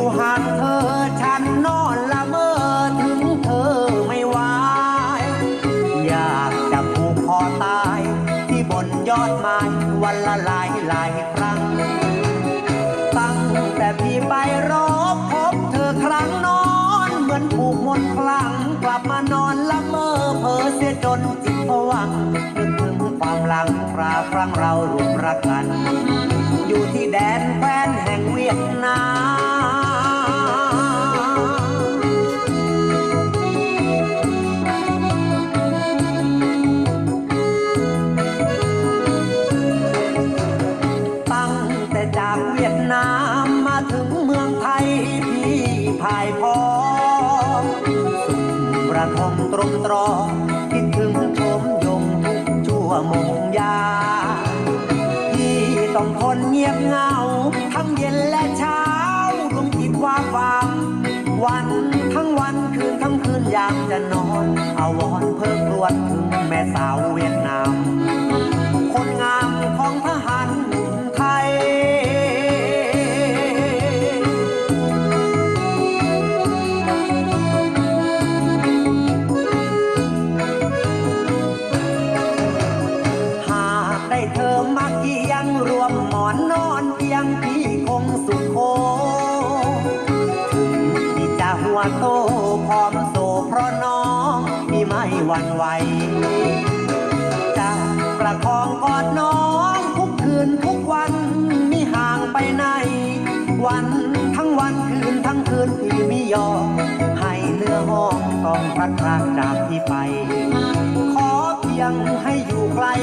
อยู่ห่างเธอฉันนอนละเมอถึงเธอไม่ไหวอยากจะผูกคอตาย ที่บนยอดไม้วันละหลายหลายครั้ง ตั้งแต่พี่ไปรอพบเธอครั้งนอนเหมือนผูกมนคลังกลับมานอนละเมอเพ้อเสียจนจิตผวังนึกถึงความหลังคราครั้งเรา ระทมตรมตรอคิดถึงชมยงทุกชั่วโมงยาพี่ต้องทนเงียบเงา ทั้งเย็นและเช้าดวงจิตว่าฟังวันทั้งวันคืนทั้งคืนอยากจะนอนอาวรณ์เพิ่งรวดถึงแม่สาวเวียดนามคนงา เกี่ยงรวมหมอนนอนเตียงพี่คงสุขโคถึงที่จะหัวโตพร้อมโซเพราะน้องพี่ไม่หวั่นไหวจะประคองกอดน้องทุกคืนทุกวันไม่ห่างไปไหน วันทั้งวันคืนทั้งคืนพี่ไม่ยอมให้เนื้อห้องต้องพัดพรากจากพี่ไป ขอเพียงให้อยู่ใกล้